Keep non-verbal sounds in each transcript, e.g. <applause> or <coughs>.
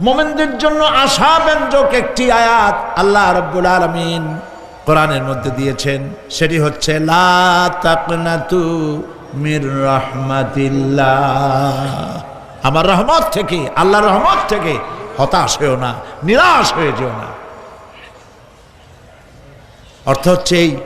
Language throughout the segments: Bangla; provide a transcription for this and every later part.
মোমেনদের জন্য আশা ব্যঞ্জক একটি আয়াত আল্লাহ রব্বুল আলমিন কোরআনের মধ্যে দিয়েছেন। সেটি হচ্ছে, লা তাকনাতু মির রহমাতিল্লাহ। আমার রহমত থেকে, আল্লাহর রহমত থেকে হতাশ হয়েও না, নিরাশ হয়ে যেও না। অর্থ হচ্ছে এই,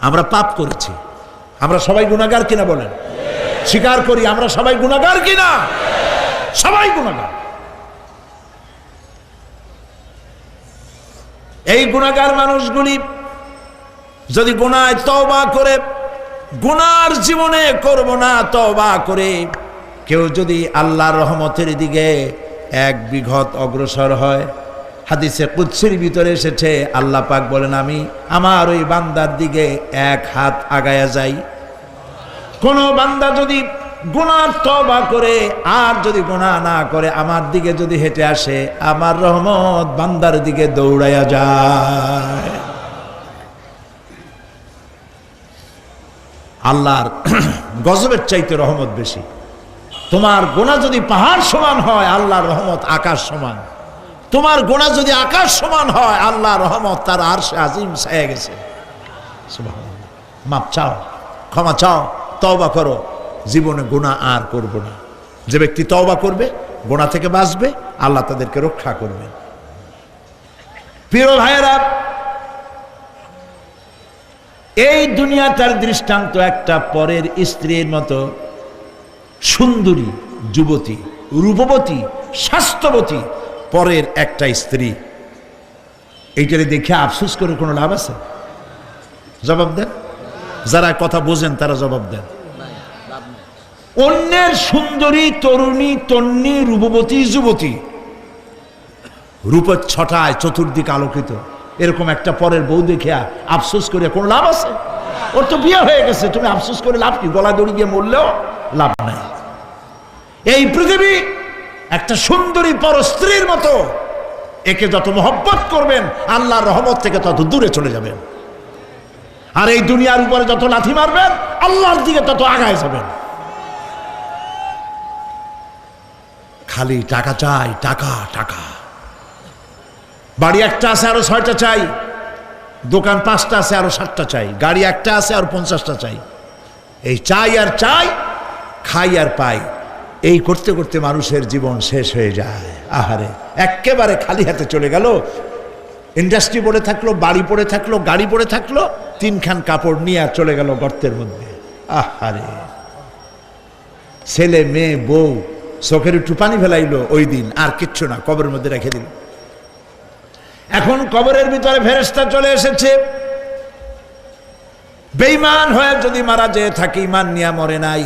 আমরা পাপ করেছি। আমরা সবাই গুণাগার কিনা বলেন? স্বীকার করি, আমরা সবাই গুণাগার কিনা? সবাই গুণাগার এই গুণাগার মানুষগুলি যদি গুণায় তবা করে গুনার জীবনে করব না তবা করে, কেউ যদি আল্লাহর রহমতের দিকে এক বিঘত অগ্রসর হয়, হাদিসে কুৎসির ভিতরে এসেছে, আল্লাহ পাক বলেন, আমি আমার ওই বান্দার দিকে এক হাত আগায়া যাই। কোনো বান্দা যদি গুনার তবা করে, আর যদি গুনাহ না করে, আমার দিকে যদি হেঁটে আসে, আমার রহমত বান্দার দিকে দৌড়াইয়া যায়। আল্লাহর <clears throat> গজবের চাইতে রহমত বেশি। তোমার গোনা যদি পাহাড় সমান হয়, আল্লাহর রহমত আকাশ সমান। তোমার গোনা যদি আকাশ সমান হয় আল্লাহ রহমত তার আর সে আজিম ছায়া গেছে। মাপ চাও, ক্ষমা চাও, তওবা করো। জীবনে গোনা আর করব না। যে ব্যক্তি তওবা করবে গোনা থেকে বাঁচবে, আল্লাহ তাদেরকে রক্ষা করবে। প্রিয় ভাইয়েরা, এই দুনিয়াটার দৃষ্টান্ত একটা পরের স্ত্রীর মতো সুন্দরী, যুবতী, রূপবতী, স্বাস্থ্যবতী পরের একটা স্ত্রী। এইটারে দেখে আফসোস করে কোনো লাভ আছে? জবাব দেন। যারা কথা বোঝেন, তারা জবাব দেন। অন্যের সুন্দরী, তরুণী তন্নি রূপবতী, যুবতী। রূপের ছটায় চতুর্দিক আলোকিত। এরকম একটা পরের বউ দেখিয়া আফসোস করে কোনো লাভ আছে? ওর তো বিয়ে হয়ে গেছে, তুমি আফসোস করে লাভ কি? গলা দড়ি গিয়ে মরলেও লাভ নাই। এই পৃথিবী একটা সুন্দরী পর স্ত্রীর মতো। একে যত মহব্বত করবেন, আল্লাহর রহমত থেকে তত দূরে চলে যাবেন। আর এই দুনিয়ার উপরে যত লাথি মারবেন, আল্লাহর দিকে তত আগায় যাবেন। খালি টাকা চাই, টাকা টাকা। বাড়ি একটা আছে, আরও ছয়টা চাই। দোকান পাঁচটা আছে, আরও সাতটা চাই। গাড়ি একটা আছে, আর পঞ্চাশটা চাই। এই চাই আর চাই, খাই আর পাই। এই করতে করতে মানুষের জীবন শেষ হয়ে যায়। আহারে একেবারে খালি হাতে চলে গেল। ইন্ডাস্ট্রি পড়ে থাকল, বাড়ি পড়ে থাকল, গাড়ি পড়ে থাকল, তিনখান কাপড় নিয়ে আর চলে গেল গর্তের মধ্যে। আহারে। ছেলে, মেয়ে, বউ চোখের একটু পানি ফেলাইলো ওই দিন, আর কিচ্ছু না, কবরের মধ্যে রেখে দিল। এখন কবরের ভিতরে ফেরেস্তা চলে এসেছে। বেইমান হয়ে যদি মারা যেয়ে থাকে ইমান নিয়া মরে নাই।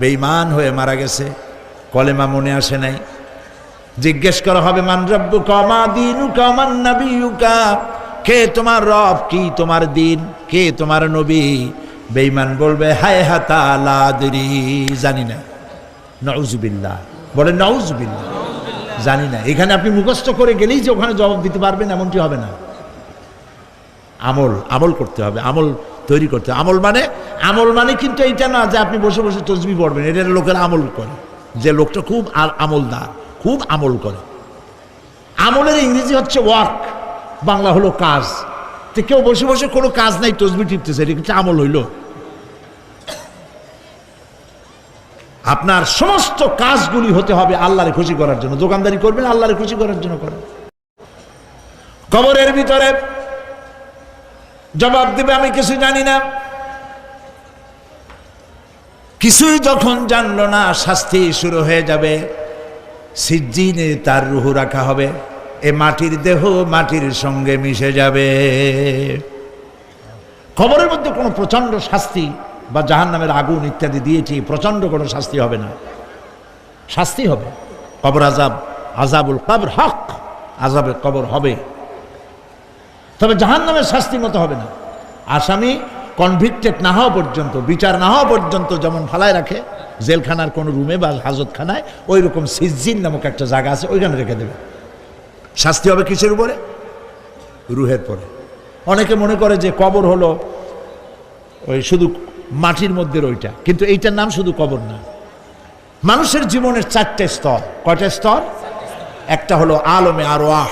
বেইমান হয়ে মারা গেছে, কলেমা মনে আসে নাই। জিজ্ঞেস করা হবে, মান রব্বু কমা দিনু কমান নবিউকা কে তোমার রব, কি তোমার দিন, কে তোমার নবী? বেইমান বলবে, হায় হাতা লাদরি জানি না। নউজুবিল্লাহ। বলে, নউজুবিল্লাহ। জানি না। এখানে আপনি মুখস্থ করে গেলেই যে ওখানে জবাব দিতে পারবেন, এমনটি হবে না। আমল আমল করতে হবে, আমল তৈরি করতে। আমল মানে আমল মানে কিন্তু এইটা না যে আপনি বসে বসে তসবি পড়বেন, এটা লোকের আমল করে। যে লোকটা খুব আর আমলদার, খুব আমল করে। আমলের ইংরেজি হচ্ছে ওয়ার্ক, বাংলা হলো কাজ। তো কেউ বসে বসে কোনো কাজ নাই, তসবি টিপতেছে, এটা কিন্তু আমল হইল। আপনার সমস্ত কাজগুলি হতে হবে আল্লাহরে খুশি করার জন্য। দোকানদারি করবেন, আল্লাহরে খুশি করার জন্য করেন কবরের ভিতরে জবাব দেবে, আমি কিছু জানি না। কিছুই যখন জানল না, শাস্তি শুরু হয়ে যাবে। সিজ্জিনে তার রুহু রাখা হবে। এ মাটির দেহ মাটির সঙ্গে মিশে যাবে। খবরের মধ্যে কোনো প্রচণ্ড শাস্তি বা জাহান নামের আগুন ইত্যাদি দিয়েছি, প্রচণ্ড কোনো শাস্তি হবে না। শাস্তি হবে। কবর আজাব আজাবুল কবর হক আজাবের কবর হবে। তবে জাহান নামের শাস্তি মতো হবে না। আসামি কনভিক্টেড না হওয়া পর্যন্ত, বিচার না হওয়া পর্যন্ত যেমন ফালায় রাখে, জেলখানার কোনো রুমে বা হাজতখানায় ওই রকম সিজিন নামক একটা জায়গা আছে, ওইখানে রেখে দেবে। শাস্তি হবে কিসের উপরে? রুহের পরে। অনেকে মনে করে যে কবর হলো ওই শুধু মাটির মধ্যে ওইটা কিন্তু এইটার নাম শুধু কবর না। মানুষের জীবনের চারটে স্তর। কয়টা স্তর? একটা হলো আলমে আরওয়াহ।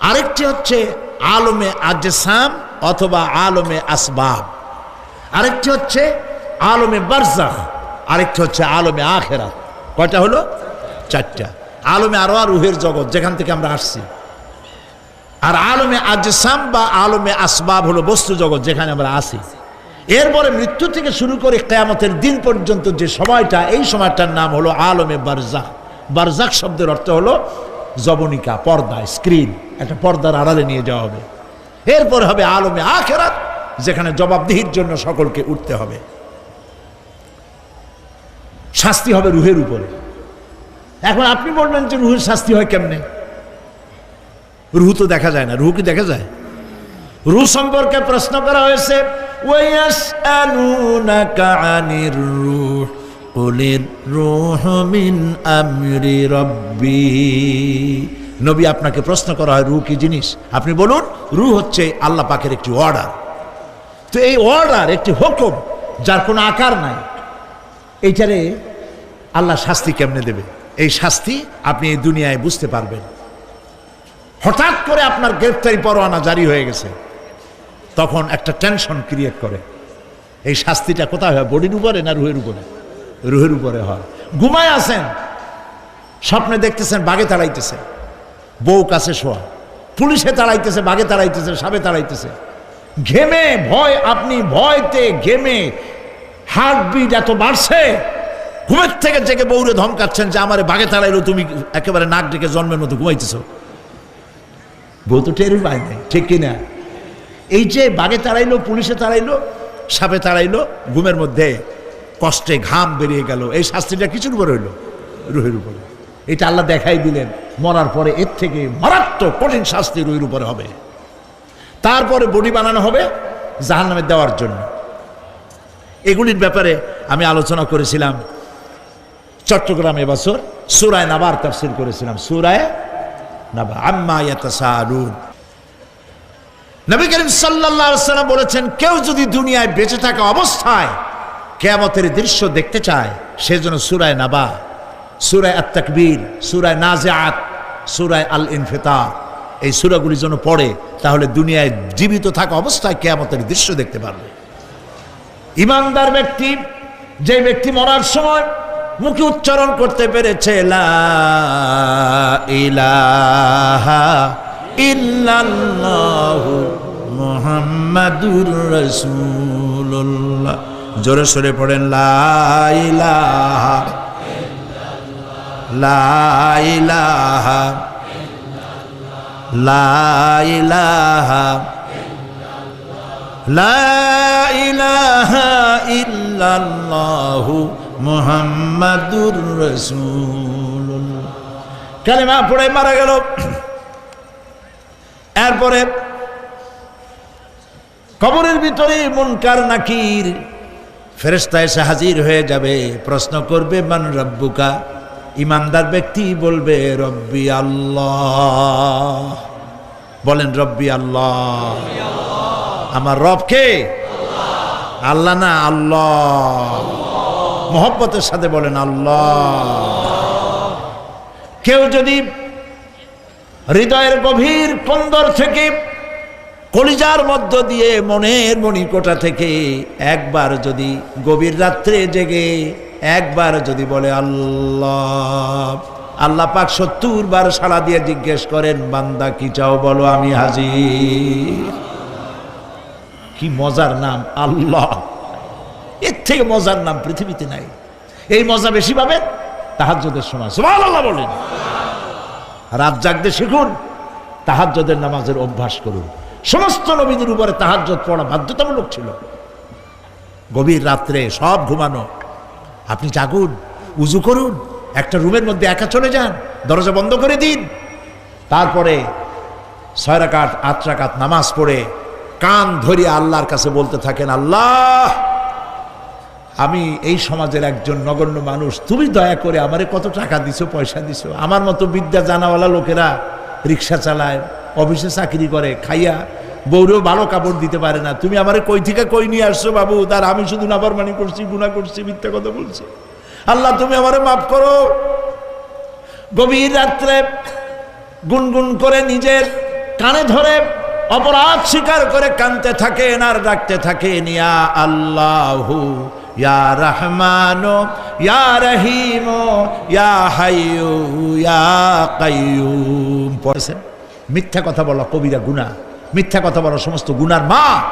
আরেকটি হচ্ছে আলমে আজসাম অথবা আলমে আসবাব। আরেকটি হচ্ছে আলমে বারজাখ। আরেকটি হচ্ছে আলমে আখেরা কয়টা হলো? চারটা। আলমে আরোয়া রুহের জগৎ, যেখান থেকে আমরা আসছি। আর আলমে আজসাম বা আলমে আসবাব হলো বস্তু জগৎ, যেখানে আমরা আসি এরপরে মৃত্যু থেকে শুরু করে কেয়ামতের দিন পর্যন্ত যে সময়টা, এই সময়টার নাম হলো আলমে বারজাক বারজাক শব্দের অর্থ হলো জবনিকা, পর্দা স্ক্রিন একটা পর্দার আড়ালে নিয়ে যাওয়া হবে। এরপর হবে আলমে আখেরাত, যেখানে জবাবদিহির জন্য সকলকে উঠতে হবে। শাস্তি হবে রুহের উপরে। এখন আপনি বলবেন যে রুহের শাস্তি হয় কেমনে? রুহু তো দেখা যায় না, রুহু কি দেখা যায়? রু সম্পর্কে প্রশ্ন করা হয়েছে নবী আপনাকে প্রশ্ন করা হয় রু কি জিনিস? আপনি বলুন রু হচ্ছে আল্লাহ পাকের একটি অর্ডার তো এই অর্ডার একটি হুকুম, যার কোনো আকার নাই। এইটারে আল্লাহ শাস্তি কেমনে দেবে? এই শাস্তি আপনি এই দুনিয়ায় বুঝতে পারবেন। হঠাৎ করে আপনার গ্রেপ্তারি পরোয়ানা জারি হয়ে গেছে। তখন একটা টেনশন ক্রিয়েট করে। এই শাস্তিটা কোথায় হয়? বডির উপরে না রুহের উপরে? রুহের উপরে হয়। ঘুমায় আছেন। স্বপ্নে দেখতেছেন, বাগে তাড়াইতেছে। বউ কাছে শোয়া। পুলিশে তাড়াইতেছে, বাগে তাড়াইতেছে, সাবে তাড়াইতেছে। ঘেমে, ভয়, আপনি ভয়তে ঘেমে হার্টবিট এত বাড়ছে। ঘুমের থেকে জেগে বউরে ধমকাচ্ছেন যে, আমারে বাগে তাড়াইলো, তুমি একেবারে নাক ডেকে জন্মের মতো ঘুমাইতেছ। বউ তো টেরই পায় নাই, ঠিক কিনা? এই যে বাগে তাড়াইলো, পুলিশে তাড়াইলো, সাপে তাড়াইলো, ঘুমের মধ্যে কষ্টে ঘাম বেরিয়ে গেল। এই শাস্তিটা কিছুর উপরে হইল? রুহের উপরে। এটা আল্লাহ দেখাই দিলেন, মরার পরে এর থেকে মারাত্মক কঠিন শাস্তি রুহের উপরে হবে। তারপরে বডি বানানো হবে জাহান নামে দেওয়ার জন্য। এগুলির ব্যাপারে আমি আলোচনা করেছিলাম। চট্টগ্রাম এবছর সুরায় নাবার তাফসির করেছিলাম। সুরায় নাবা আম্মা ইয়াতাসালুন। নবী করিম সাল্লাম বলেছেন, কেউ যদি দুনিয়ায় বেঁচে থাকা অবস্থায় কেয়ামতের দৃশ্য দেখতে চায় সেজন্য সুরায় নাবা, সুরায় আত তাকবীর সুরায় নাজিআত, সুরায় আল ইনফিতা এই সূরাগুলি যেন পড়ে, তাহলে দুনিয়ায় জীবিত থাকা অবস্থায় কেয়ামতের দৃশ্য দেখতে পারবে। ইমানদার ব্যক্তি যে ব্যক্তি মরার সময় মুখে উচ্চারণ করতে পেরেছে, লা ইলাহা ইল্লাল্লাহু মুহাম্মাদুর রাসূলুল্লাহ। জোরে সরে পড়েন, লা ইলাহা লা ইলাহা লা ইলাহা পড়ে মারা গেল। এরপরে কবরের ভিতরে মুনকার, নাকির ফেরেস্তা এসে হাজির হয়ে যাবে। প্রশ্ন করবে, মান রব্বুকা? ইমানদার ব্যক্তি বলবে, রব্বি আল্লাহ। বলেন, রব্বি আল্লাহ। আমার রব কে? আল্লাহ না, আল্লাহ। মোহব্বতের সাথে বলেন, আল্লাহ। কেউ যদি হৃদয়ের গভীর কন্দর থেকে, কলিজার মধ্য দিয়ে মনের মণিকোটা থেকে একবার যদি গভীর রাত্রে জেগে, একবার যদি বলে আল্লাহ আল্লাহ পাক সত্তর বার সাড়া দিয়ে জিজ্ঞেস করেন, বান্দা কি চাও বলো, আমি হাজির। কি মজার নাম, আল্লাহ। এর থেকে মজার নাম পৃথিবীতে নাই। এই মজা বেশি পাবেন তাহাজ্জদের সময়। আল্লাহ বলেন। রাত জাগতে শিখুন, তাহাজ্জদের নামাজের অভ্যাস করুন। সমস্ত নবীদের উপরে তাহাজ্জত পড়া বাধ্যতামূলক ছিল। গভীর রাত্রে সব ঘুমানো। আপনি জাগুন, উজু করুন, একটা রুমের মধ্যে একা চলে যান, দরজা বন্ধ করে দিন। তারপরে ছয় রাকাত, আট রাকাত নামাজ পড়ে কান ধরিয়ে আল্লাহর কাছে বলতে থাকেন, আল্লাহ আমি এই সমাজের একজন নগণ্য মানুষ, তুমি দয়া করে আমারে কত টাকা দিছো, পয়সা দিছো? আমার মতো বিদ্যা জানাওয়ালা লোকেরা রিক্সা চালায়, অফিসে চাকরি করে, খাইয়া বউরেও ভালো কাপড় দিতে পারে না। তুমি আমারে কই থেকে কই নিয়ে আসছো বাবু? তার আমি শুধু নাফরমানি করছি গুণা করছি, মিথ্যা কথা বলছি। আল্লাহ, তুমি আমারে মাফ করো। গভীর রাত্রে গুনগুন করে নিজের কানে ধরে অপরাধ স্বীকার করে কানতে থাকেন আর ডাকতে থাকেন, ইয়া আল্লাহু ইয়া রহমানো, ইয়া রহিম, ইয়া হাইয়ু, ইয়া কাইয়ুম। পড়েছেন মিথ্যা কথা বলা, কবিরা গুনাহ। মিথ্যা কথা বলা, সমস্ত গুনার মা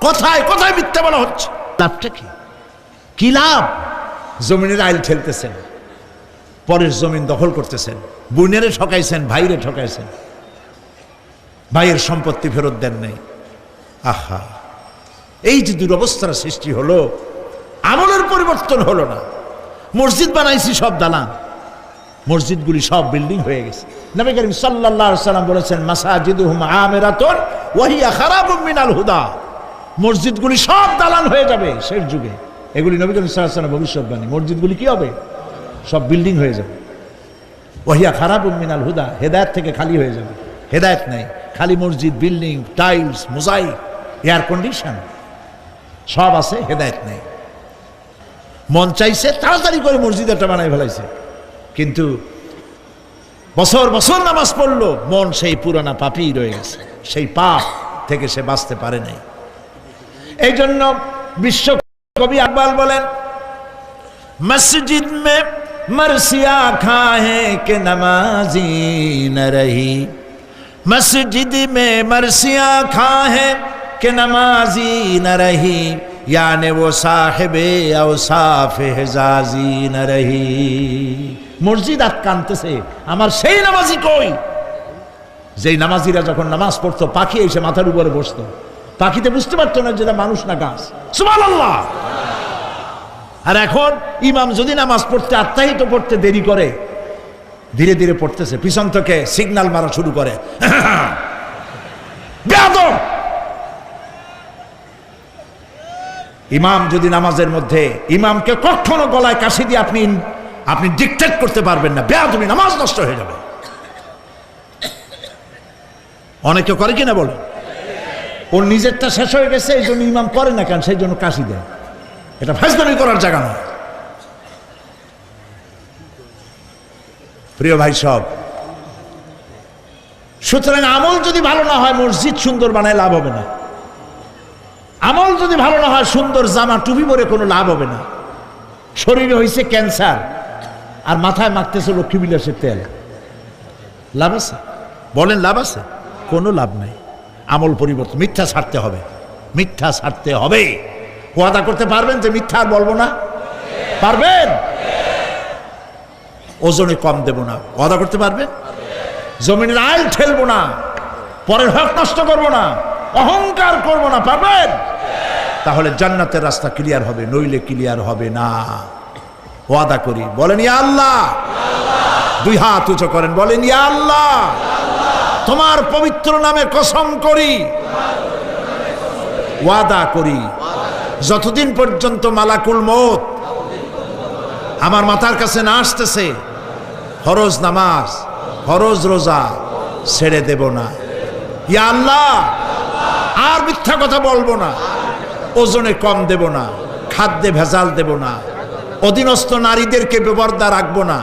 কোথায় কোথায় মিথ্যা বলা হচ্ছে? লাভটা কি? কি লাভ? জমিনের আইল ঠেলতেছেন। পরের জমিন দখল করতেছেন। বোনেরে ঠকাইছেন, ভাইরে ঠকাইছেন। ভাইয়ের সম্পত্তি ফেরত দেন নাই। আহা! এই যে দুরবস্থার সৃষ্টি হলো পরিবর্তন হলো না। মসজিদ বানাইছি সব দালান। মসজিদগুলি সব বিল্ডিং হয়ে গেছে। নবী করিম আলাইহি সাল্লাম বলেছেন, মাসাজিদুহুম আমিরাতুন ওয়া হিয়া মিনাল হুদা। মসজিদগুলি সব দালান হয়ে যাবে শেষ যুগে। এগুলি নবী করিম আলাইহি সাল্লাম ভবিষ্যৎবাণী। মসজিদগুলি কি হবে? সব বিল্ডিং হয়ে যাবে। ওহিয়া খারাবুম মিনাল হুদা। হেদায়েত থেকে খালি হয়ে যাবে। হেদায়েত নাই। খালি মসজিদ, building, tiles, mosaic, air condition, সব আছে, হেদায়েত নেই। মন চাইছে, তাড়াতাড়ি করে মসজিদ একটা বানাই ফেলাইছে। কিন্তু বছর বছর নামাজ পড়ল, মন সেই পুরানা পাপই রয়ে গেছে। সেই পাপ থেকে সে বাঁচতে পারে নাই। এই জন্য বিশ্ব কবি আকবাল বলেন, মসজিদ মে মরসিয়া খা হে কে নমাজি নহি রহি। মসজিদ মে মরসিয়া খা হে কে নমাজি নহি यानी वो साहिब औसाफ हेजाजी न रही মসজিদ আটকানতেছে আমার সেই নামাজি কই যেই নামাজিরা যখন নামাজ পড়তো পাখি এসে মাথার উপরে বসতো পাখিতে বুঝতে পারতো না যেটা মানুষ না গাছ সুবহানাল্লাহ আর এখন ইমাম যদি নামাজ পড়তে আত্মাহিত পড়তে দেরি করে ধীরে ধীরে পড়তেছে পিছন থেকে সিগন্যাল মারা শুরু করে <coughs> ইমাম যদি নামাজের মধ্যে, ইমামকে কখনো গলায় কাশি দিয়ে আপনি আপনি ডিকটেট করতে পারবেন না। বেয়া তুমি নামাজ নষ্ট হয়ে যাবে। অনেকে করে কিনা বলে? ওর নিজেরটা শেষ হয়ে গেছে, এই জন্য ইমাম করে না কেন? সেই জন্য কাশি দেয়। এটা ফাজদামি করার জায়গা নয়। প্রিয় ভাই সব, সুতরাং আমল যদি ভালো না হয়, মসজিদ সুন্দর বানায় লাভ হবে না। আমল যদি ভালো না হয়, সুন্দর জামা, টুপি পরে কোনো লাভ হবে না। শরীরে হয়েছে ক্যান্সার, আর মাথায় মাখতেছে লক্ষ্মী বিলাসের তেল। লাভ আছে? বলেন লাভ আছে? কোনো লাভ নাই। আমল পরিবর্তন, মিথ্যা ছাড়তে হবে। মিথ্যা ছাড়তে হবে। ওয়াদা করতে পারবেন যে মিথ্যা আর বলব না? পারবেন? ওজনে কম দেব না। ওয়াদা করতে পারবেন? জমিনের আইল ঠেলবো না। পরের হক নষ্ট করব না। অহংকার করব না। পারবেন? তাহলে জান্নাতের রাস্তা ক্লিয়ার হবে, নইলে ক্লিয়ার হবে না। ওয়াদা করি। বলেন, ইয়া আল্লাহ! দুই হাত উঁচু করেন, বলেন, ইয়া আল্লাহ! তোমার পবিত্র নামে কসম করি। ওয়াদা করি। যতদিন পর্যন্ত মালাকুল মত আমার মাথার কাছে না আসতেছে, ফরজ নামাজ, ফরজ রোজা ছেড়ে দেব না। ইয়া আল্লাহ! আর মিথ্যা কথা বলব না। ওজনে কম দেব না, খাদ্যে ভেজাল দেব না, অধীনস্থ নারীদেরকে বেবর্দা রাখব না,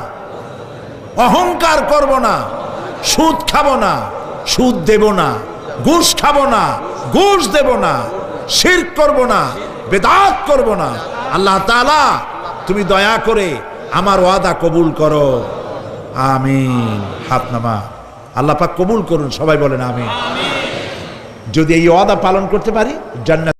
অহংকার করব না, সুদ খাব না, সুদ দেব না, ঘুষ খাব না, ঘুষ দেব না শির করব না, বেদাত করব না। আল্লাহ তাআলা, তুমি দয়া করে আমার ওয়াদা কবুল করো। আমিন। হাত নামা। আল্লাহ কবুল করুন, সবাই বলেন আমিন। যদি এই ওয়াদা পালন করতে পারি, জান্নাত